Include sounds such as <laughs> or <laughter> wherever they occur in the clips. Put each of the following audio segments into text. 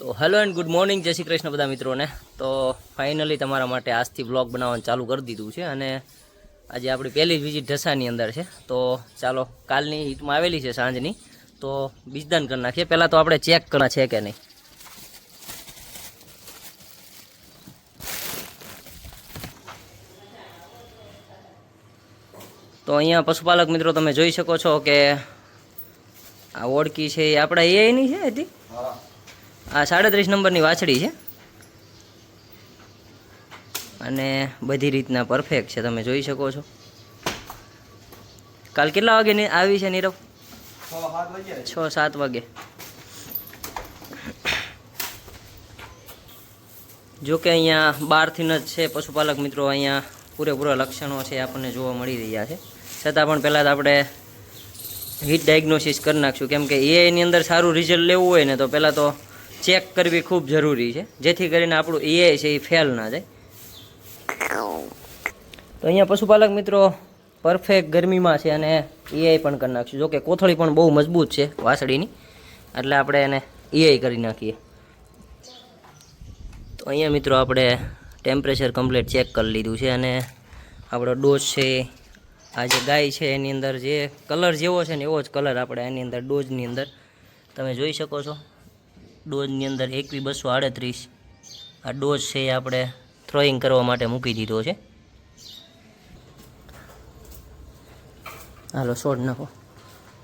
તો hello and good morning જય શ્રી કૃષ્ણ બધા મિત્રોને. તો ફાઇનલી તમારા માટે આજથી વ્લોગ બનાવવાનું ચાલુ કરી દીધું છે અને આજે આપણી પહેલી જ વિઝિટ ઢસાની અંદર છે. તો ચાલો, કાલની હિટમાં આવેલી છે સાંજની. તો બીજદાન કરી નાખીએ. પહેલાં તો આપણે ચેક કરવા છે કે નહીં. તો અહીંયા પશુપાલક મિત્રો તમે જોઈ શકો છો કે આ ઓળકી છે એ આપણા એઆઈની છે હતી આ સાડત્રીસ નંબરની વાછડી છે. અને બધી રીતના પરફેક્ટ છે, તમે જોઈ શકો છો. કાલ કેટલા વાગે આવી છે નીરવ? છ, સાત વાગે. જો કે અહીંયા બહારથી જ છે, પશુપાલક મિત્રો, અહીંયા પૂરેપૂરા લક્ષણો છે, આપણને જોવા મળી રહ્યા છે. છતાં પણ પહેલાં તો આપણે હિટ ડાયગ્નોસિસ કરી નાખશું. કેમ કે એની અંદર સારું રિઝલ્ટ લેવું હોય ને, તો પહેલાં તો ચેક કરવી ખૂબ જરૂરી છે. જેથી કરીને આપણું એઆઈ છે એ ફેલ ના જાય. તો અહીંયા પશુપાલક મિત્રો પરફેક્ટ ગરમીમાં છે અને એઆઈ પણ કરી નાખશું. જોકે કોથળી પણ બહુ મજબૂત છે વાસળીની. એટલે આપણે એને એઆઈ કરી નાખીએ. તો અહીંયા મિત્રો આપણે ટેમ્પરેચર કમ્પ્લીટ ચેક કરી લીધું છે અને આપણો ડોઝ છે, આ જે ગાય છે એની અંદર જે કલર જેવો છે ને એવો જ કલર આપણે એની અંદર ડોઝની અંદર તમે જોઈ શકો છો. ડોઝની અંદર એકવી બસો આડત્રીસ. આ ડોઝ છે એ આપણે થ્રોઈંગ કરવા માટે મૂકી દીધો છે. હાલો શોર્ટ નાખો.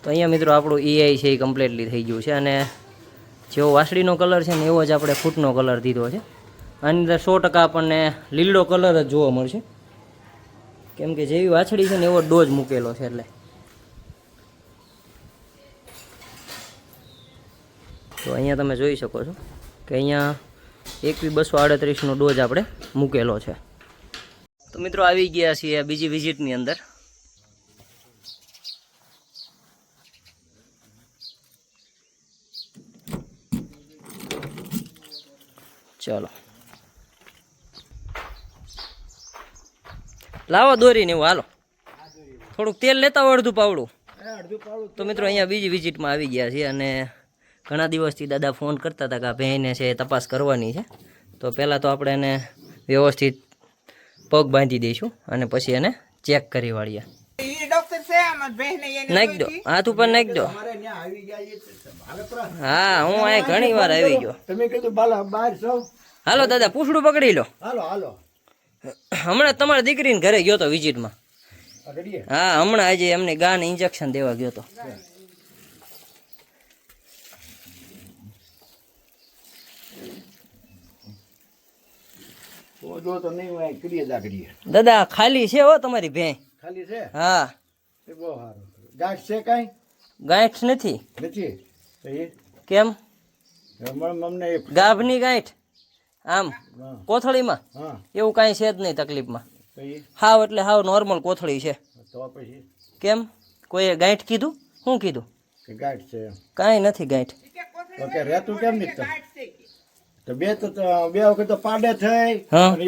તો અહીંયા મિત્રો આપણું ઈઆઈ છે એ કમ્પ્લીટલી થઈ ગયું છે અને જેવો વાસળીનો કલર છે ને એવો જ આપણે ફૂટનો કલર દીધો છે. આની અંદર સો ટકા આપણને લીલો કલર જ જોવા મળશે. કેમ કે જેવી વાછડી છે ને એવો ડોઝ મૂકેલો છે એટલે. તો અહીંયા તમે જોઈ શકો છો કે અહીંયા એકવી બસો આડત્રીસનો ડોઝ આપણે મૂકેલો છે. તો મિત્રો આવી ગયા છીએ બીજી વિઝિટની અંદર. ચલો. લાવો દોરીને એવું હાલો. થોડુંક તેલ લેતા હોય અડધું પાવડું. તો મિત્રો અહીંયા બીજી વિઝિટમાં આવી ગયા છીએ અને ઘણા દિવસથી દાદા ફોન કરતા હતા કે આ ભેંને છે એ તપાસ કરવાની છે. તો પહેલાં તો આપણે એને વ્યવસ્થિત પગ બાંધી દઈશું અને પછી એને ચેક કરી વાળીએ. બહેને નાખી દો. હાથ ઉપર નાખી દો. હા હું અહીં ઘણી વાર આવી ગયો. તમે કીધું બાલા બહાર છો. હાલો દાદા પૂછડું પકડી લો. હાલો હાલો. હમણાં તમારા દીકરીને ઘરે ગયો તો વિઝિટમાં હા હમણાં આજે એમને ગાને ઇન્જેક્શન દેવા ગયો તો. જો તો નહીં હોય કરીએ દા દાદા ખાલી છે હો તમારી ભેં ખાલી છે? હા. એ બહુ સારું ગાંઠ છે કાંઈ? ગાંઠ નથી. નથી? એ? કેમ? ગાભની ગાંઠ. આમ કોથળીમાં? એવું કાંઈ છે જ નહીં તકલીફમાં. હાવ એટલે હાવ નોર્મલ કોથળી છે. તો પછી? કેમ? કોઈએ ગાંઠ કીધું? શું કીધું? ગાંઠ છે કાંઈ નથી ગાંઠ. તો કે રહેતું કેમ નહીં તો બે તો બે વખત તો પાડે થઈ. અને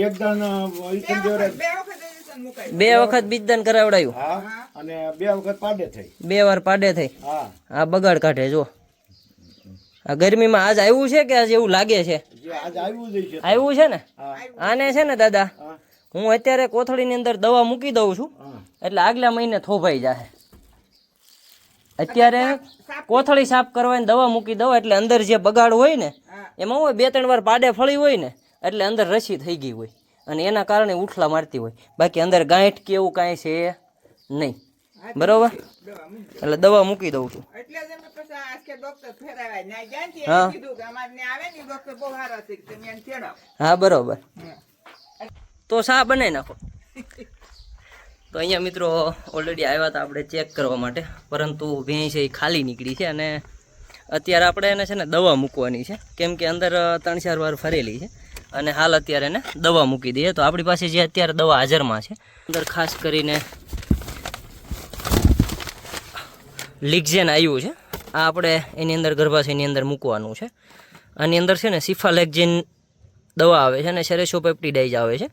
જોડે બે વખત ઇન્જેક્શન બે વખત બીજદાન કરાવડાયું. હા અને બે વખત પાડે થઈ. બે વાર પાડે થઈ. હા. આ બગાડ કાઢે જો આ ગરમીમાં આજ આવ્યું છે કે આજ એવું લાગે છે? આજ આવ્યું છે. આવ્યું છે ને? આને છે ને દાદા હું. અત્યારે કોથળીની અંદર દવા મૂકી દઉં છું. એટલે આગલા મહિને થોભાઈ જાય અત્યારે કોથળી સાફ કરવાની દવા મૂકી દઉં એટલે અંદર જે બગાડ હોય ને એમાં હોય બે ત્રણ વાર પાડે ફળી હોય ને એટલે અંદર રસી થઈ ગઈ હોય. અને એના કારણે ઉઠલા મારતી હોય. બાકી અંદર ગાંઠ કે એવું કાંઈ છે નહીં. બરોબર? એટલે દવા મૂકી દઉં છું. હા. હા બરોબર. તો શા બનાવી નાખો? <laughs> તો અહીંયા મિત્રો ઓલરેડી આવ્યા હતા આપણે ચેક કરવા માટે, પરંતુ ભેંસ છે એ ખાલી નીકળી છે અને અત્યારે આપણે એને છે ને દવા મૂકવાની છે. કેમ કે અંદર ત્રણ ચાર વાર ફરેલી છે અને હાલ અત્યારે એને દવા મૂકી દઈએ. તો આપણી પાસે જે અત્યારે દવા હાજરમાં છે, અંદર ખાસ કરીને લિક્ઝેન આવ્યું છે. આ આપણે એની અંદર, ગર્ભાશયની અંદર મૂકવાનું છે. આની અંદર છે ને સિફાલેક્ઝિન દવા આવે છે અને સેરેસોપેપ્ટિડાઇઝ આવે છે.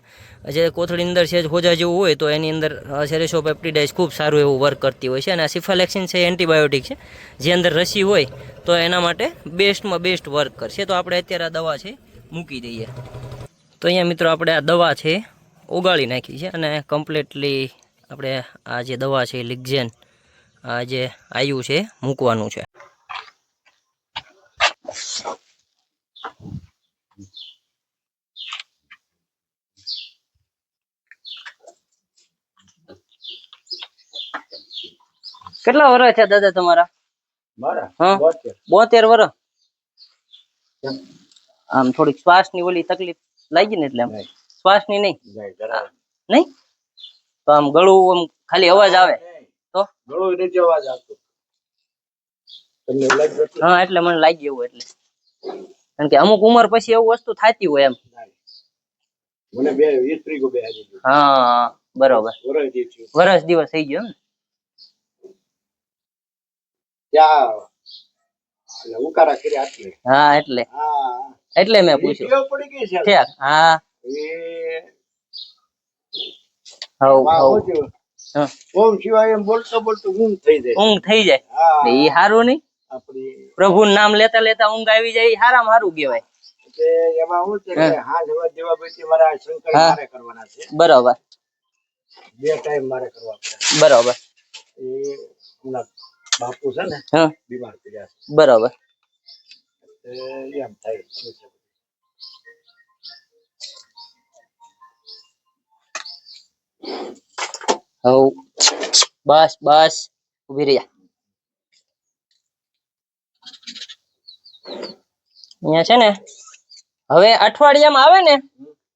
જે કોથળીની અંદર છે, હોજા જેવું હોય તો એની અંદર સેરેસોપેપ્ટિડાઇઝ ખૂબ સારું એવું વર્ક કરતી હોય છે. અને આ સિફાલેક્સિન છે એન્ટીબાયોટિક છે. જે અંદર રસી હોય તો એના માટે બેસ્ટમાં બેસ્ટ વર્ક કરશે. તો આપણે અત્યારે આ દવા છે મૂકી દઈએ. તો અહીંયા મિત્રો આપણે આ દવા છે ઓગાળી નાખી છે અને કમ્પ્લીટલી આપણે આ જે દવા છે લિગ્ઝેન, આ જે આયુ છે મૂકવાનું છે. કેટલા વર્ષ છે દાદા તમારા? મારા? બોતેર. વર્ષ આમ થોડીક શ્વાસની ઓલી તકલીફ લાગી ને એટલે આમ નહીં. શ્વાસની નહીં? નહીં, તો આમ ગળું આમ ખાલી અવાજ આવે. તો? ગળું અવાજ આવતો? હા એટલે મને લાગી એવું એટલે. કારણ કે અમુક ઉંમર પછી એવું વસ્તુ થતી હોય એમ. મને બે. હા બરોબર. વરસ દિવસ થઈ ગયો એમ ને? ત્યાં ઉકારા કર્યા એટલે. હા એટલે. એટલે મેં પૂછ્યું. પડી ગઈ છે. છે હા. હવ હવ. શું થયું? હા. ઓમ શિવાય એમ બોલતો બોલતો ઊંઘ થઈ જાય. ઊંઘ થઈ જાય. એ સારું નહીં? પ્રભુનું નામ લેતા લેતા ઊંઘ આવી જાય હારામાં હારું કહેવાય. એમાં શું છે કે હા. જવા દેવા પછી મારા શંકર મારે કરવાના છે. બરોબર. બે ટાઈમ મારે કરવા બરોબર. એ બાપુ છે ને હા. બીમાર પડ્યા બરોબર. છે તે એમ થાય હવ. બસ બસ. ઊભી રહી અહીંયા છે ને હવે અઠવાડિયામાં આવે ને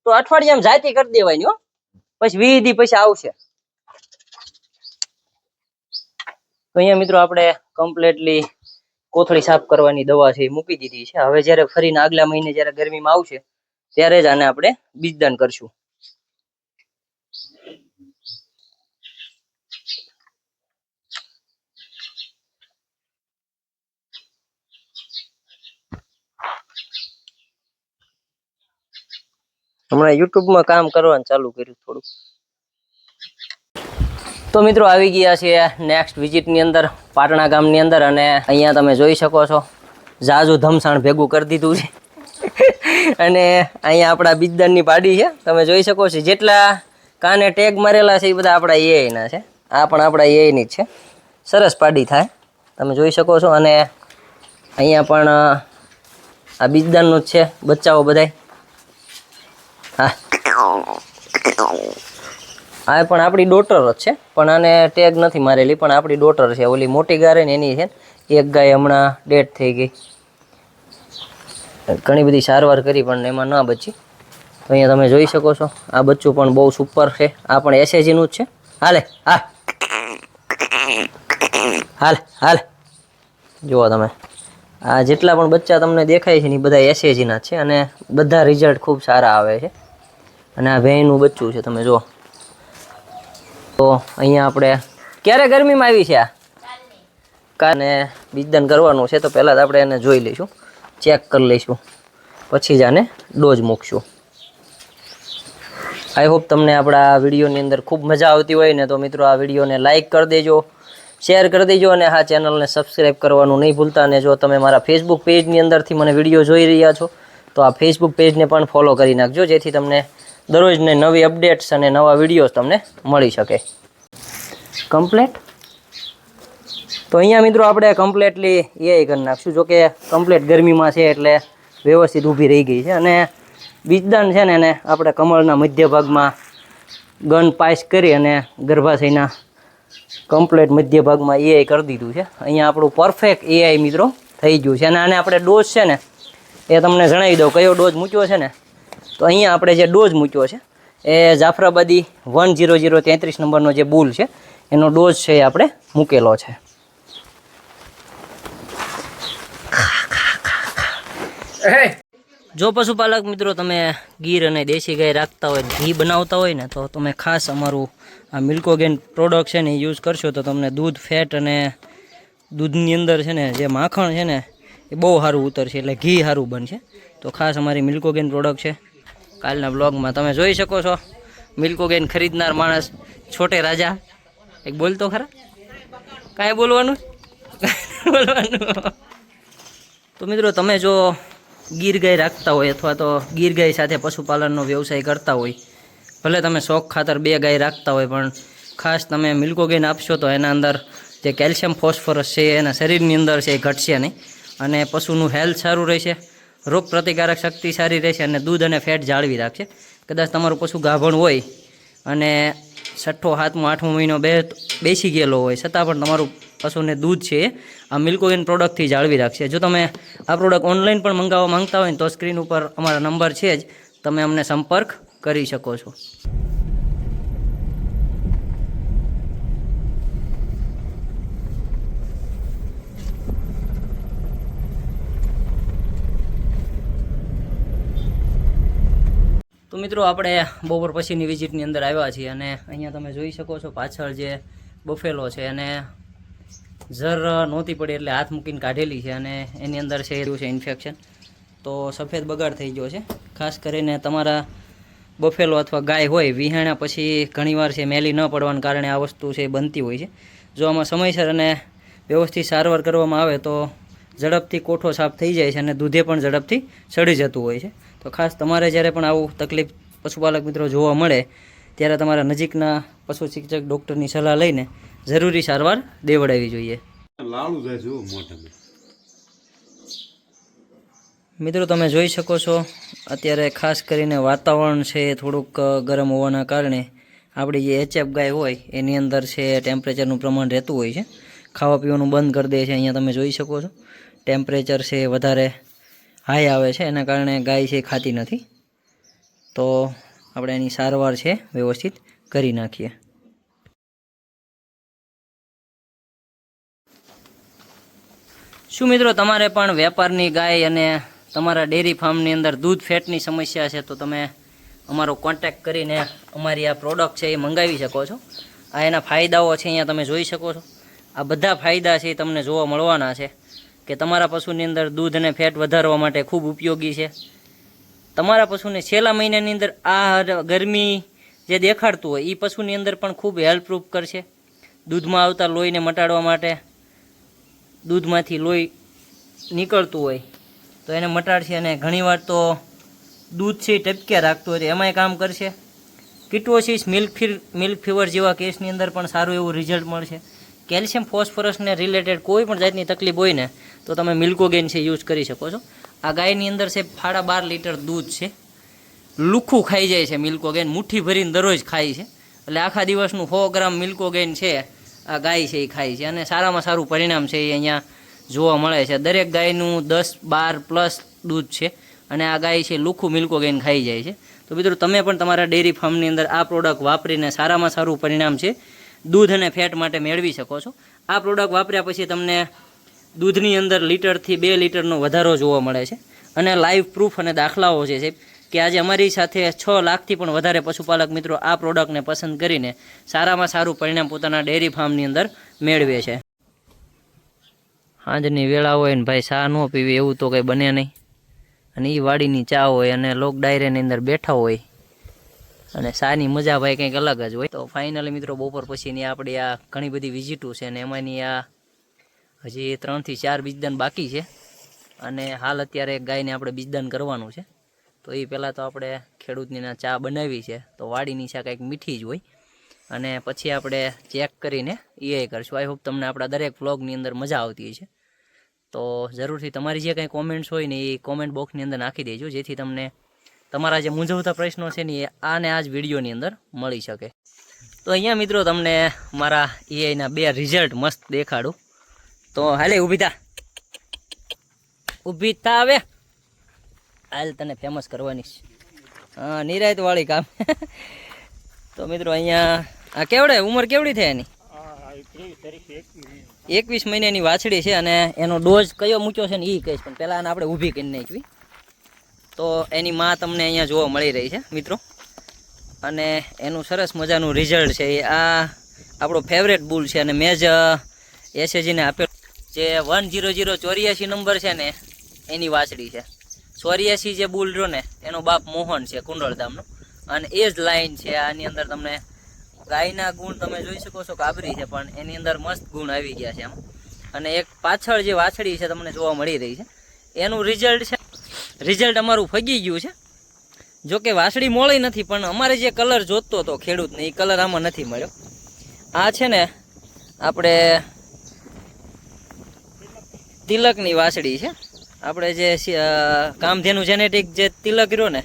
તો અઠવાડિયામાં જાતિ કરી દેવાની હો. પછી વીધી પછી આવશે. તો અહીંયા મિત્રો આપણે કમ્પ્લીટલી કોથળી સાફ કરવાની દવા છે મૂકી દીધી છે. હવે જ્યારે ફરીને આગલા મહિને જ્યારે ગરમીમાં આવશે, ત્યારે જ આને આપણે બીજદાન કરશું. હમણાં યુટ્યુબમાં કામ કરવાનું ચાલુ કર્યું થોડું તો મિત્રો આવી ગયા છે નેક્સ્ટ વિઝિટની અંદર, પાટણા ગામની અંદર અને અહીંયા તમે જોઈ શકો છો ઝાઝું ધમસાણ ભેગું કરી દીધું છે. અને અહીંયા આપણા બીજદાનની પાડી છે, તમે જોઈ શકો છો, જેટલા કાને ટેગ મારેલા છે એ બધા આપણા એઆઈના છે. આ પણ આપણા એઆઈની જ છે. સરસ પાડી થાય. તમે જોઈ શકો છો અને અહીંયા પણ આ બીજદાનનું જ છે, બચ્ચાઓ બધાય. હા. આ પણ આપણી ડોટર જ છે. પણ આને ટેગ નથી મારેલી, પણ આપણી ડોટર છે. ઓલી મોટી ગારે ને એની છે એક ગાય હમણાં ડેટ થઈ ગઈ. ઘણી બધી સારવાર કરી પણ એમાં ના બચી. તો અહીંયા તમે જોઈ શકો છો, આ બચ્ચું પણ બહુ સુપર છે. આ પણ એસએજીનું જ છે. હાલે હા હાલ હાલ. જુઓ તમે, આ જેટલા પણ બચ્ચા તમને દેખાય છે ને એ બધા એસએજીના છે અને બધા રિઝલ્ટ ખૂબ સારા આવે છે. અને આ ભેંનું બચ્ચું છે, તમે જુઓ. તો અહીંયા આપણે ક્યારે ગરમીમાં આવી છે આ? કાને બીજદાન કરવાનું છે, તો પહેલાં જ આપણે એને જોઈ લઈશું. ચેક કરી લઈશું. પછી જ આને ડોઝ મૂકશું. આઈ હોપ તમને આપણા વિડીયોની અંદર ખૂબ મજા આવતી હોય ને, તો મિત્રો આ વિડીયોને લાઇક કરી દેજો શેર કરી દેજો, અને આ ચેનલને સબસ્ક્રાઈબ કરવાનું નહીં ભૂલતા, અને જો તમે મારા ફેસબુક પેજની અંદરથી મને વીડિયો જોઈ રહ્યા છો, તો આ ફેસબુક પેજને પણ ફોલો કરી નાખજો, જેથી તમને દરરોજને નવી અપડેટ્સ અને નવા વિડીયોઝ તમને મળી શકે. કમ્પ્લેટ તો અહીંયા મિત્રો આપણે કમ્પ્લેટલી એ કરી નાખશું. જોકે કમ્પ્લેટ ગરમીમાં છે એટલે વ્યવસ્થિત ઊભી રહી ગઈ છે. અને બીજદાન છે ને એને આપણે કમળના મધ્ય ભાગમાં ગન પાસ કરી અને ગર્ભાશયના કમ્પ્લેટ મધ્ય ભાગમાં એઆઈ કરી દીધું છે. અહીંયા આપણું પરફેક્ટ એઆઈ મિત્રો થઈ ગયું છે. અને આને આપણે ડોઝ છે ને એ તમને જણાવી દઉં. કયો ડોઝ મૂક્યો છે ને? તો અહીંયા આપણે જે ડોઝ મૂક્યો છે, એ જાફરાબાદી વન જીરો જીરો તેત્રીસ નંબરનો જે બુલ છે, એનો ડોઝ છે એ આપણે મૂકેલો છે. જો પશુપાલક મિત્રો, તમે ગીર અને દેશી ગાય રાખતા હોય, ઘી બનાવતા હોય ને, તો તમે ખાસ અમારું આ મિલ્કોગેન પ્રોડક્ટ છે ને યુઝ કરશો તો તમને દૂધ, ફેટ અને દૂધની અંદર છે ને, જે માખણ છે ને, એ બહુ સારું ઉતરશે, એટલે ઘી સારું બનશે. તો ખાસ અમારી મિલ્કોગેન પ્રોડક્ટ છે કાલના બ્લોગમાં તમે જોઈ શકો છો. મિલ્કો ગેન ખરીદનાર માણસ છોટે રાજા. એક બોલતો ખરા? કાંઈ બોલવાનું? બોલવાનું? તો મિત્રો તમે જો ગીર ગાય રાખતા હોય અથવા તો ગીર ગાય સાથે પશુપાલનનો વ્યવસાય કરતા હોય, ભલે તમે શોખ ખાતર બે ગાય રાખતા હોય, પણ ખાસ તમે મિલ્કો ગેન આપશો તો એના અંદર જે કેલ્શિયમ ફોસ્ફરસ છે એના શરીરની અંદર છે એ ઘટશે નહીં. અને પશુનું હેલ્થ સારું રહેશે. રોગ પ્રતિકારક શક્તિ સારી રહેશે અને દૂધ અને ફેટ જાળવી રાખશે. કદાચ તમારું પશુ ગાભણ હોય અને છઠ્ઠો, સાતમો, આઠમો મહિનો બે બેસી ગયેલો હોય, છતાં પણ તમારું પશુને દૂધ છે આ મિલ્કોવિન પ્રોડક્ટથી જાળવી રાખશે. જો તમે આ પ્રોડક્ટ ઓનલાઈન પણ મંગાવવા માંગતા હોય તો સ્ક્રીન ઉપર અમારા નંબર છે જ. તમે અમને સંપર્ક કરી શકો છો. તો મિત્રો આપણે બપોર પછીની વિઝિટની અંદર આવ્યા છીએ અને અહીંયા તમે જોઈ શકો છો પાછળ જે બફેલો છે અને ઝર નહોતી પડી એટલે હાથ મૂકીને કાઢેલી છે અને એની અંદર છે એવું છે ઇન્ફેક્શન તો સફેદ બગાડ થઈ ગયો છે. ખાસ કરીને તમારા બફેલો અથવા ગાય હોય, વિહાણા પછી ઘણીવાર છે મેલી ન પડવાને કારણે આ વસ્તુ છે બનતી હોય છે. જો આમાં સમયસર અને વ્યવસ્થિત સારવાર કરવામાં આવે તો ઝડપથી કોઠો સાફ થઈ જાય છે અને દૂધે પણ ઝડપથી ચડી જતું હોય છે. તો ખાસ તમારે જ્યારે પણ આવું તકલીફ પશુપાલક મિત્રો જોવા મળે ત્યારે તમારા નજીકના પશુ શિક્ષક ડૉક્ટરની સલાહ લઈને જરૂરી સારવાર દેવડાવી જોઈએ. મિત્રો તમે જોઈ શકો છો અત્યારે ખાસ કરીને વાતાવરણ છે થોડુંક ગરમ હોવાના કારણે. આપણી જે એચએફ ગાય હોય એની અંદર છે ટેમ્પરેચરનું પ્રમાણ રહેતું હોય છે. ખાવા પીવાનું બંધ કરી દે છે. અહીંયા તમે જોઈ શકો છો. ટેમ્પરેચર છે વધારે હાઈ આવે છે. એના કારણે ગાય છે ખાતી નથી. તો આપણે એની સારવાર છે વ્યવસ્થિત કરી નાખીએ. શું મિત્રો, તમારે પણ વેપારની ગાય અને તમારા ડેરી ફાર્મની અંદર દૂધ ફેટની સમસ્યા છે, તો તમે અમારો કોન્ટેક્ટ કરીને અમારી આ પ્રોડક્ટ છે એ મંગાવી શકો છો. આ એના ફાયદાઓ છે અહીંયા તમે જોઈ શકો છો. આ બધા ફાયદા છે એ તમને જોવા મળવાના છે કે તમારા પશુની અંદર દૂધ અને ફેટ વધારવા માટે ખૂબ ઉપયોગી છે. તમારા પશુને છેલ્લા મહિનાની અંદર આ ગરમી જે દેખાડતું હોય એ પશુની અંદર પણ ખૂબ હેલ્પરૂપ કરશે. દૂધમાં આવતા લોહીને મટાડવા માટે દૂધમાંથી લોહી નીકળતું હોય, તો એને મટાડશે અને ઘણીવાર તો દૂધ છે ટપક્યા રાખતું હોય એમાંય કામ કરશે. કિટોસિસ મિલ્ક ફીર મિલ્ક ફીવર જેવા કેસની અંદર પણ સારું એવું રિઝલ્ટ મળશે. કેલ્શિયમ ફોસ્ફરસને રિલેટેડ કોઈ પણ જાતની તકલીફ હોય ને, તો તમે મિલ્કોગેન છે યુઝ કરી શકો છો. આ ગાયની અંદર છે સાડા બાર લીટર દૂધ છે. લુખું ખાઈ જાય છે મિલ્કોગેન, મુઠ્ઠી ભરીને દરરોજ ખાય છે. એટલે આખા દિવસનું સો ગ્રામ મિલ્કોગેન છે, આ ગાય છે એ ખાય છે. અને સારામાં સારું પરિણામ છે એ અહીંયા જોવા મળે છે. દરેક ગાયનું દસ બાર પ્લસ દૂધ છે અને આ ગાય છે લુખું મિલ્કોગેન ખાઈ જાય છે. તો મિત્રો, તમે પણ તમારા ડેરી ફાર્મની અંદર આ પ્રોડક્ટ વાપરીને સારામાં સારું પરિણામ છે. દૂધ અને ફેટ માટે મેળવી શકો છો. આ પ્રોડક્ટ વાપર્યા પછી તમને દૂધની અંદર લીટરથી બે લીટરનો વધારો જોવા મળે છે. અને લાઈવ પ્રૂફ અને દાખલાઓ છે સાહેબ કે આજે અમારી સાથે છ લાખથી પણ વધારે પશુપાલક મિત્રો આ પ્રોડક્ટને પસંદ કરીને સારામાં સારું પરિણામ પોતાના ડેરી ફાર્મની અંદર મેળવે છે. સાંજની વેળા હોય ને ભાઈ ચા ન પીવી, એવું તો કંઈ બને નહીં. અને એ વાડીની ચા હોય અને લોક ડાયરીની અંદર બેઠા હોય. અને શાની મજા ભાઈ કંઈક અલગ જ હોય. તો ફાઇનલી મિત્રો બપોર પછીની આપણી આ ઘણી બધી વિઝિટો છે અને એમાંની આ હજી ત્રણથી ચાર બીજદાન બાકી છે. અને હાલ અત્યારે ગાયને આપણે બીજદાન કરવાનું છે. તો એ પહેલાં તો આપણે ખેડૂતની ચા બનાવી છે. તો વાડીની ચા કંઈક મીઠી જ હોય. અને પછી આપણે ચેક કરીને એ કરશું. આઈ હોપ તમને આપણા દરેક વ્લોગની અંદર મજા આવતી છે તો જરૂરથી તમારી જે કંઈ કોમેન્ટ્સ હોય ને એ કોમેન્ટ બોક્સની અંદર નાખી દેજો. જેથી તમને તમારા જે મૂંઝવતા પ્રશ્નો છે ને એ આને આ જ વિડીયોની અંદર મળી શકે. તો અહીંયા મિત્રો તમને મારા એઆઈના બે રિઝલ્ટ મસ્ત દેખાડું. તો હાલે, ઊભી થા. ઊભી થા આવે હાલ તને ફેમસ કરવાની છે. નિરાયતવાળી કામ. તો મિત્રો અહીંયા, આ કેવડે? ઉંમર કેવડી થાય એની? એકવીસ મહિનાની વાછડી છે અને એનો ડોઝ કયો મૂક્યો છે ને એ કહીશ, પણ પહેલાં આપણે ઊભી કરી નાખવી. તો એની માં તમને અહીંયા જોવા મળી રહી છે, મિત્રો. અને એનું સરસ મજાનું રિઝલ્ટ છે એ. આ આપણો ફેવરેટ બુલ છે અને મેં જ એસએજીને આપેલ જે વન જીરો જીરો ચોર્યાસી નંબર છે ને, એની વાછડી છે. ચોર્યાસી જે બુલ રહ્યો ને, એનો બાપ મોહન છે કુંડળધામનો અને એ જ લાઈન છે, આની અંદર તમને ગાયના ગુણ તમે જોઈ શકો છો, કાબરી છે, પણ એની અંદર મસ્ત ગુણ આવી ગયા છે એમ. અને એક પાછળ જે વાછડી છે, તમને જોવા મળી રહી છે. એનું રિઝલ્ટ છે રિઝલ્ટ અમારું ફગી ગયું છે. જો કે વાછડી મોળી નથી, પણ અમારે જે કલર જોતો હતો ખેડૂતને એ કલર આમાં નથી મળ્યો. આ છે ને આપણે તિલકની વાસળી છે. આપણે જે કામધેનું જેનેટિક જે તિલક રહ્યો ને,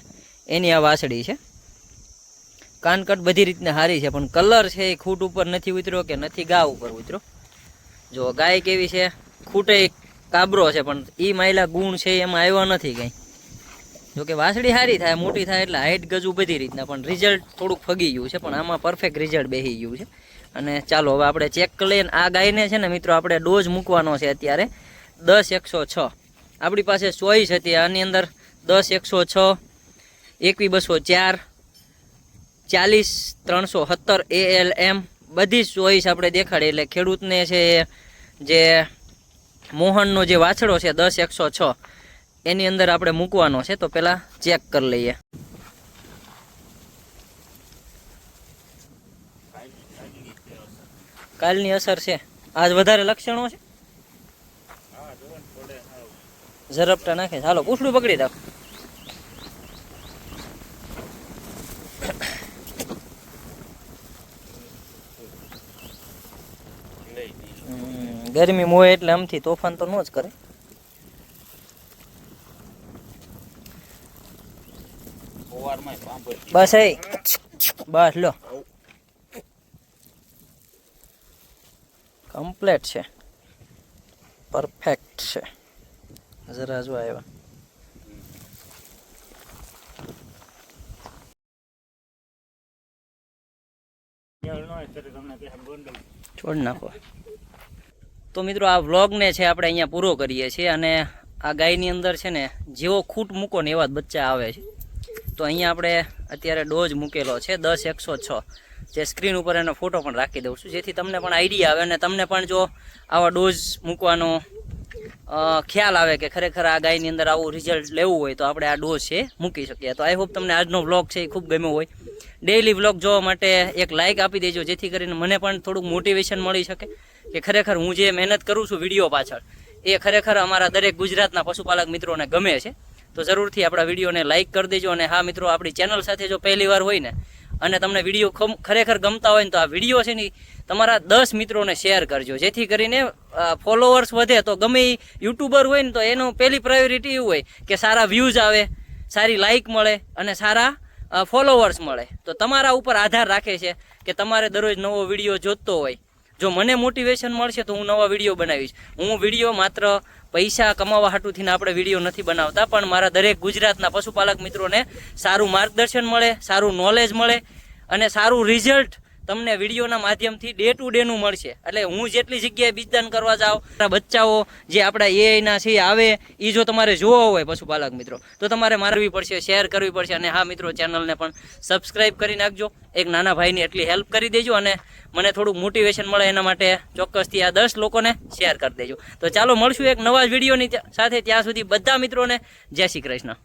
એની આ વાસળી છે. કાનકટ બધી રીતને સારી છે, પણ કલર છે એ ખૂટ ઉપર નથી ઉતર્યો કે નથી ગા ઉપર ઉતર્યો. જો ગાય કેવી છે, ખૂટે કાબરો છે, પણ એ માયલા ગુણ છે, એમાં આવ્યો નથી કંઈ. જો કે વાસળી સારી થાય, મોટી થાય એટલે હાઈટ ગજુ બધી રીતના, પણ રિઝલ્ટ થોડુંક ફગી ગયું છે, પણ આમાં પરફેક્ટ રિઝલ્ટ બેસી ગયું છે. અને ચાલો, હવે આપણે ચેક લઈને આ ગાયને છે ને, મિત્રો, આપણે ડોઝ મૂકવાનો છે અત્યારે. દસ એકસો છ. આપણી પાસે ચોઈસ હતી, આની અંદર દસ એકસો છ, એકવી બસો ચાર, ચાલીસ ત્રણસો સત્તર એ એલ એમ બધી જ ચોઈસ આપણે દેખાડી, એટલે ખેડૂતને છે જે મોહનનો જે વાછડો છે, દસ એકસો છ, એની અંદર આપણે મૂકવાનો છે, તો પહેલાં ચેક કરી લઈએ. કાલની અસર છે? આજ વધારે લક્ષણો છે? ઝરપટા નાખે ચાલો પૂછડું પકડી રાખ ગરમી મોય એટલે આમથી તોફાન તો ન જ કરે. બસ એ. બસ લો. કમ્પ્લેટ છે. પરફેક્ટ છે. જરા જો આવ્યા છોડ નાખો. તો મિત્રો આ વ્લોગને છે આપણે અહીંયા પૂરો કરીએ છીએ અને આ ગાયની અંદર છે ને જેવો ખૂટ મૂકો ને એવા જ બચ્ચા આવે છે. તો અહીંયા આપણે અત્યારે ડોઝ મૂકેલો છે, દસ એકસો છ. જે સ્ક્રીન ઉપર એનો ફોટો પણ રાખી દઉં છું, જેથી તમને પણ આઈડિયા આવે અને તમને પણ જો આવા ડોઝ મૂકવાનો ખ્યાલ આવે કે ખરેખર આ ગાયની અંદર આવું રિઝલ્ટ લેવું હોય તો આપણે આ ડોઝ છે મૂકી શકીએ. તો આઈ હોપ તમને આજનો વ્લોગ છે એ ખૂબ ગમ્યો હોય. ડેઈલી વ્લોગ જોવા માટે એક લાઇક આપી દેજો, જેથી કરીને મને પણ થોડુંક મોટિવેશન મળી શકે કે ખરેખર હું જે મહેનત કરું છું વીડિયો પાછળ, એ ખરેખર અમારા દરેક ગુજરાતના પશુપાલક મિત્રોને ગમે છે. તો જરૂરથી આપણા વિડીયોને લાઇક કરી દેજો અને હા મિત્રો, આપણી ચેનલ સાથે જો પહેલી વાર હોય ને, અને તમને વીડિયો ખરેખર ગમતા હોય ને, તો આ વીડિયો છે ને તમારા દસ મિત્રોને શેર કરજો. જેથી કરીને ફોલોવર્સ વધે તો ગમે યુટ્યુબર હોય ને, તો એનું પહેલી પ્રાયોરિટી એવું હોય કે સારા વ્યૂઝ આવે, સારી લાઇક મળે અને સારા ફોલોવર્સ મળે. તો તમારા ઉપર આધાર રાખે છે કે તમારે દરરોજ નવો વીડિયો જોતો હોય. જો મને મોટિવેશન મળશે તો હું નવા વીડિયો બનાવીશ. હું વીડિયો માત્ર પૈસા કમાવા હાટુથીને આપણે વીડિયો નથી બનાવતા, પણ મારા દરેક ગુજરાતના પશુપાલક મિત્રોને સારું માર્ગદર્શન મળે, સારું નોલેજ મળે અને સારું રિઝલ્ટ તમને વિડીયોના માધ્યમથી ડે ટુ ડેનું મળશે. એટલે હું જેટલી જગ્યાએ બીજદાન કરવા જાઉં મારા બચ્ચાઓ જે આપણા એઆઈના છે આવે એ જો તમારે જોવો હોય પશુપાલક મિત્રો, તો તમારે મારવી પડશે શેર કરવી પડશે, અને હા મિત્રો ચેનલને પણ સબસ્ક્રાઈબ કરી નાખજો. એક નાના ભાઈની એટલી હેલ્પ કરી દેજો અને મને થોડુંક મોટિવેશન મળે એના માટે ચોક્કસથી આ દસ લોકોને શેર કરી દેજો. તો ચાલો મળશું એક નવા જ વિડીયોની સાથે. ત્યાં સુધી બધા મિત્રોને જય શ્રી કૃષ્ણ.